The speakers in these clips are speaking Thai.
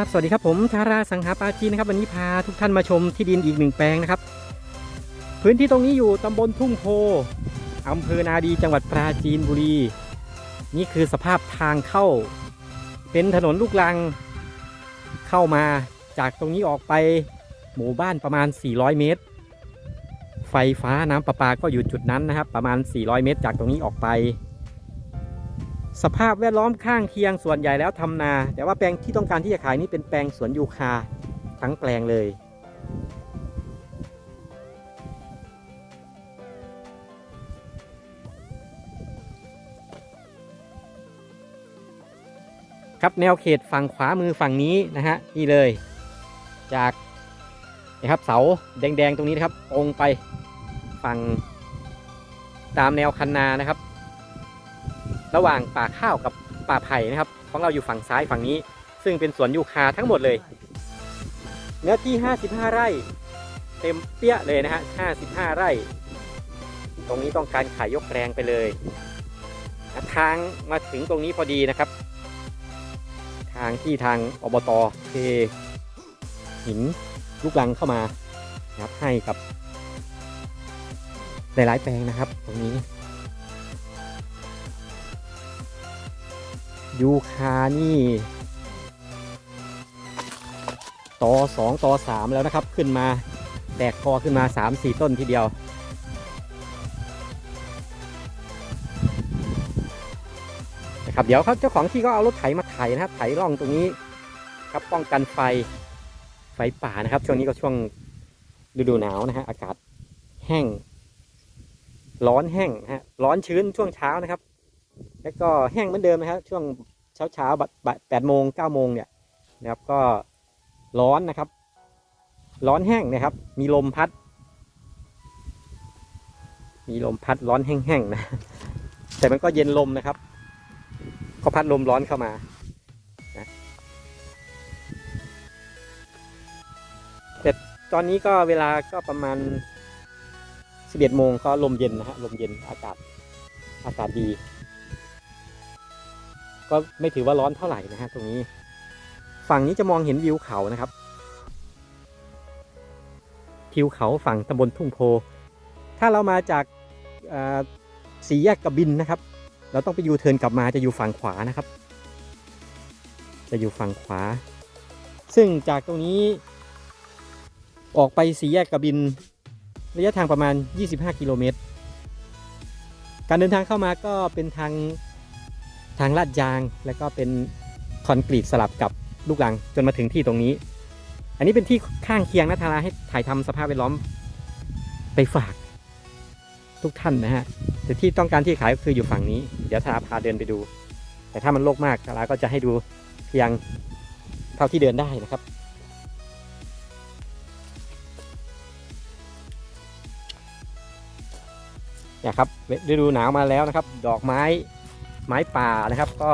ับสวัสดีครับผมธาราสังหาปาจีนนะครับวันนี้พาทุกท่านมาชมที่ดินอีกหนึ่งแปลงนะครับ พื้นที่ตรงนี้อยู่ตำบลทุ่งโพอำเภอนาดีจังหวัดปราจีนบุรี นี่คือสภาพทางเข้า เป็นถนนลูกรัง เข้ามาจากตรงนี้ออกไปหมู่บ้านประมาณ 400 เมตร ไฟฟ้าน้ำประปาก็อยู่จุดนั้นนะครับ ประมาณ 400 เมตร จากตรงนี้ออกไป สภาพแวดล้อมข้างเคียงส่วนใหญ่แล้วทำนา แต่ว่าแปลงที่ต้องการที่จะขายนี่เป็นแปลงสวนยูคาทั้งแปลงเลยครับแนวเขตฝั่งขวามือฝั่งนี้นะฮะนี่เลย จากนะครับเสาแดงๆตรงนี้นะครับตรงไปฝั่งตามแนวคันนานะครับ ระหว่างป่าข้าวกับป่าไผ่นะครับของเราอยู่ฝั่งซ้ายฝั่งนี้ ซึ่งเป็นสวนยูคาทั้งหมดเลย เนื้อที่ 55 ไร่ เต็มเปี้ยเลยนะฮะ 55 ไร่ ตรงนี้ต้องการขายยกแรงไปเลยทางมาถึงตรงนี้พอดีนะครับ ทางที่ทางอบตเทหินลูกลังเข้ามานะครับให้กับหลายๆแปลงนะครับ ตรงนี้ ยูคานี่ต่อสองต่อสามแล้วนะครับ ขึ้นมาแตกคอขึ้นมาสามสี่ต้นทีเดียว นะครับ เดี๋ยวเขาเจ้าของที่ก็เอารถไถมาไถนะครับไถร่องตรงนี้ครับป้องกันไฟไฟป่านะครับ ช่วงนี้ก็ช่วงฤดูหนาวนะฮะอากาศแห้ง ร้อนแห้งนะฮะร้อนชื้นช่วงเช้านะครับ แล้วก็แห้งเหมือนเดิมนะครับช่วงเช้าเช้าแปดโมงเก้าโมงเนี่ยนะครับก็ร้อนนะครับ ร้อนแห้งนะครับ มีลมพัด มีลมพัดร้อนแห้งๆนะ แต่มันก็เย็นลมนะครับก็พัดลมร้อนเข้ามานะแต่ตอนนี้ก็เวลาก็ประมาณ11โมงก็ลมเย็นนะฮะลมเย็นอากาศอากาศดี ก็ไม่ถือว่าร้อนเท่าไหร่นะฮะตรงนี้ ฝั่งนี้จะมองเห็นวิวเขานะครับทิวเขาฝั่งตำบลทุ่งโพ ถ้าเรามาจากสี่แยกกระบินนะครับ เราต้องไปยูเทิร์นกลับมาจะอยู่ฝั่งขวานะครับ จะอยู่ฝั่งขวา ซึ่งจากตรงนี้ ออกไปสี่แยกกระบิน ระยะทางประมาณ 25 กิโลเมตร การเดินทางเข้ามาก็เป็นทาง ทางลาดยางแล้วก็เป็นคอนกรีตสลับกับลูกรังจนมาถึงที่ตรงนี้ อันนี้เป็นที่ข้างเคียงนะทาราให้ถ่ายทำสภาพแวดล้อมไปฝากทุกท่านนะฮะ แต่ที่ต้องการที่ขายก็คืออยู่ฝั่งนี้ เดี๋ยวทาราพาเดินไปดู แต่ถ้ามันโลกมากทาราก็จะให้ดูเพียงเท่าที่เดินได้นะครับ เนี่ยครับฤดูหนาวมาแล้วนะครับ ดอกไม้ ไม้ป่านะครับ ก็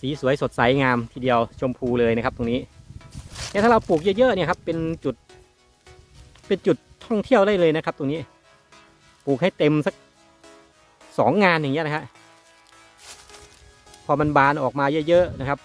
สีสวยสดใสงามทีเดียวชมพูเลยนะครับตรงนี้เนี่ยถ้าเราปลูกเยอะๆเนี่ยครับเป็นจุด เป็นจุดท่องเที่ยวได้เลยนะครับ ตรงนี้ ปลูกให้เต็มสักสองงานอย่างเงี้ยนะฮะพอมันบานออกมาเยอะๆนะครับ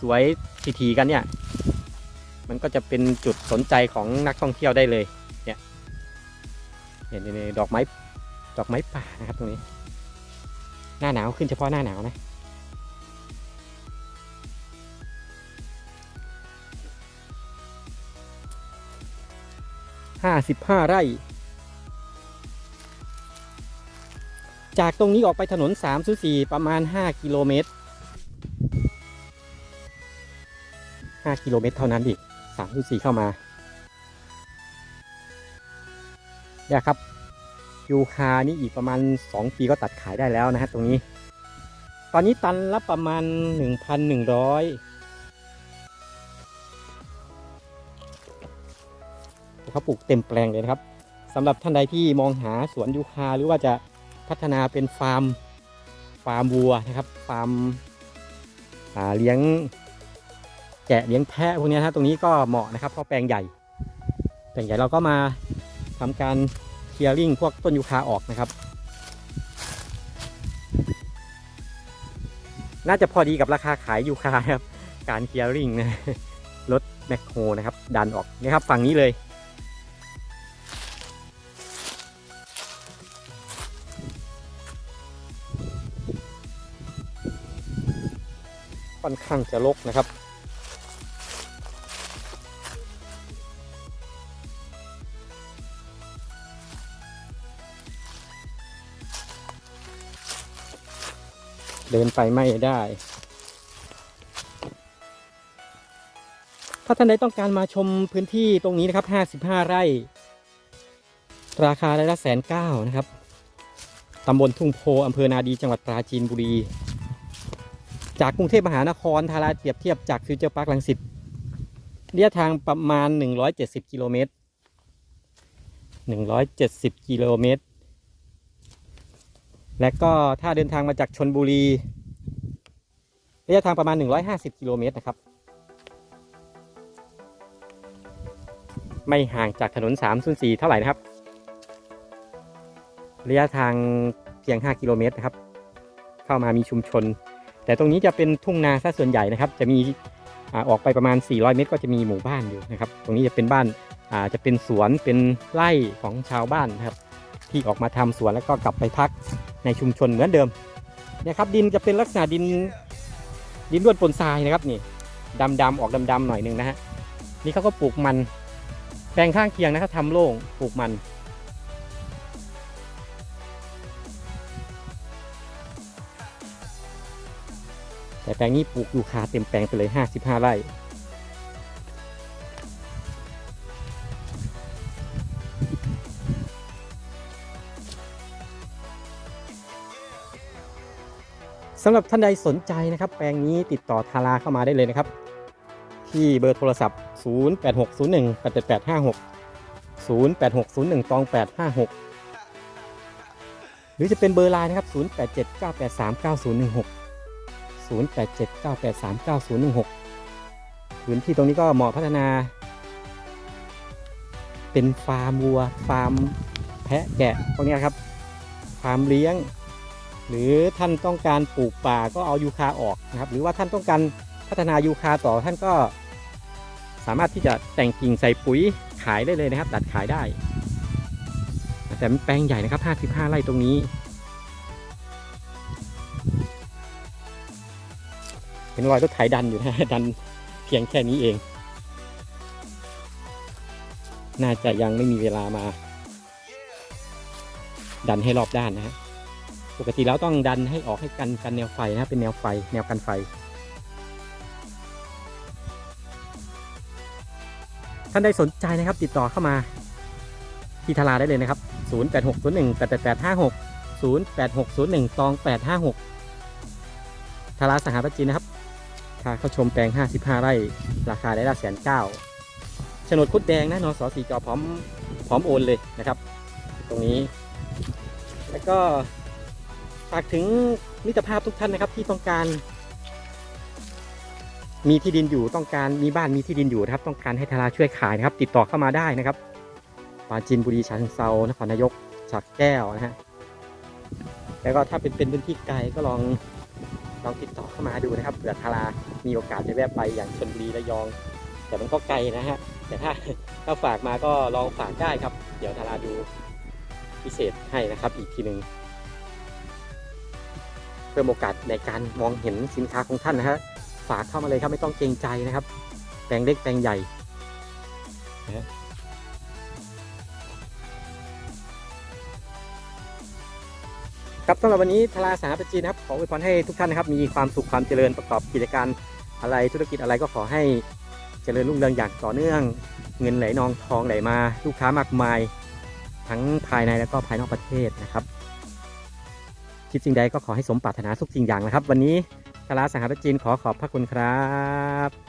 สวยๆทีๆกันเนี่ย มันก็จะเป็นจุดสนใจของนักท่องเที่ยวได้เลย เนี่ยเนี่ยเนี่ยดอกไม้ดอกไม้ป่านะครับตรงนี้ หน้าหนาวขึ้นเฉพาะหน้าหนาวนะห้าสิบห้าไร่ จากตรงนี้ออกไปถนนสามสี่ประมาณห้ากิโลเมตรห้ากิโลเมตรเท่านั้นดิสามสี่เข้ามาเนี่ยครับ ยูคานี่อีกประมาณ 2 ปีก็ตัดขายได้แล้วนะฮะตรงนี้ ตอนนี้ตันละประมาณ 1,100เขาปลูกเต็มแปลงเลยนะครับสำหรับท่านใดที่มองหาสวนยูคาหรือว่าจะพัฒนาเป็นฟาร์มฟาร์มวัวนะครับฟาร์มาเลี้ยงแกะเลี้ยงแพะพวกนี้นะฮะตรงนี้ก็เหมาะนะครับเพราะแปลงใหญ่ แปลงใหญ่เราก็มาทำการ เคลียร์ริงพวกต้นยูคาออกนะครับ น่าจะพอดีกับราคาขายยูคาครับ การเคลียร์ริงนะรถแมคโครนะครับ ดันออกนี่ครับ ฝั่งนี้เลยค่อนข้างจะรกนะครับ เดินไปไม่ได้ ถ้าท่านใดต้องการมาชมพื้นที่ตรงนี้นะครับ 55 ไร่ ราคาไร่ละแสนเก้านะครับ ตำบลทุ่งโพอำเภอนาดีจังหวัดปราจีนบุรี จากกรุงเทพมหานครทาราเปรียบเทียบจากฟิวเจอร์พาร์คลังสิตระยะทางประมาณ 170 กิโลเมตร 170 กิโลเมตร และก็ถ้าเดินทางมาจากชนบุรีระยะทางประมาณ 150 กิโลเมตรนะครับ ไม่ห่างจากถนน 304 เท่าไหร่นะครับ ระยะทางเพียง 5 กิโลเมตรนะครับ เข้ามามีชุมชน แต่ตรงนี้จะเป็นทุ่งนาซะส่วนใหญ่นะครับ จะมีอออกไปประมาณ 400 เมตร ก็จะมีหมู่บ้านอยู่นะครับ ตรงนี้จะเป็นบ้านจะเป็นสวนเป็นไร่ของชาวบ้านนะครับ ที่ออกมาทำสวนแล้วก็กลับไปพักในชุมชนเหมือนเดิมเนี่ยครับดินจะเป็นลักษณะดินดินร่วนปนทรายนะครับนี่ดำๆออกดำๆหน่อยหนึ่งนะฮะนี่เขาก็ปลูกมันแปลงข้างเคียงนะครับทำโล่งปลูกมัน แต่แปลงนี้ปลูกยูคาเต็มแปลงไปเลย 55 ไร่ สำหรับท่านใดสนใจนะครับ แปลงนี้ติดต่อทาราเข้ามาได้เลยนะครับ ที่เบอร์โทรศัพท์ 0860188856 08601ตอง856 หรือจะเป็นเบอร์ไลน์นะครับ 0879839016 0879839016 พื้นที่ตรงนี้ก็เหมาะพัฒนา เป็นฟาร์มวัว ฟาร์มแพะแกะพวกนี้ครับ ฟาร์มเลี้ยง หรือท่านต้องการปลูกป่าก็เอายูคาออกนะครับ หรือว่าท่านต้องการพัฒนายูคาต่อท่านก็ สามารถที่จะแต่งกิ่งใส่ปุ๋ยขายได้เลยนะครับ ตัดขายได้ แต่แปลงใหญ่นะครับ 55 ไร่ตรงนี้เห็นรอยรถไถดันอยู่นะดันเพียงแค่นี้เอง น่าจะยังไม่มีเวลามา ดันให้รอบด้านนะฮะ ปกติแล้วต้องดันให้ออกให้กันกันแนวไฟนะครับเป็นแนวไฟแนวกันไฟ ท่านใดสนใจนะครับ ติดต่อเข้ามาที่ทาราได้เลยนะครับ 0861 88856 0861ตอง856ทาราสหประจินนะครับค่าเข้าชมแปลง 55 ไร่ ราคาได้ละแสนเก้าโฉนดคุดแดงนะนสสีจอพร้อมพร้อมโอนเลยนะครับ ตรงนี้ แล้วก็ ฝากถึงมิตรภาพทุกท่านนะครับที่ต้องการ มีที่ดินอยู่ต้องการมีบ้านมีที่ดินอยู่นะครับ ต้องการให้ทาราช่วยขายนะครับ ติดต่อเข้ามาได้นะครับปราจีนบุรีฉะเชิงเซานครนายกฉักแก้วนะฮะแล้วก็ถ้าเป็นเป็นพื้นที่ไกลก็ลองลองติดต่อเข้ามาดูนะครับเผื่อทารามีโอกาสจะแวะไปอย่างชลบุรีระยอง แต่มันก็ไกลนะฮะแต่ถ้าถ้าฝากมาก็ลองฝากได้ครับ เดี๋ยวทาราดูพิเศษให้นะครับอีกทีหนึ่ง พิ่มโอกาสในการมองเห็นสินค้าของท่านนะฮะฝากเข้ามาเลยครับไม่ต้องเกรงใจนะครับ แปลงเล็กแปลงใหญ่ครับสำหรับวันนี้ทลาสาปจีนนะครับ ขออวยพรให้ทุกท่านนะครับ มีความสุขความเจริญประกอบกิจการอะไรธุรกิจอะไรก็ขอให้เจริญรุ่งเรืองอย่างต่อเนื่อง เงินไหลนองทองไหลมา ลูกค้ามากมาย ทั้งภายในและก็ภายนอกประเทศนะครับ คิดสิ่งใดก็ขอให้สมปรารถนาทุกสิ่งอย่างนะครับ วันนี้คลาสหประจีนขอขอบพระคุณครับ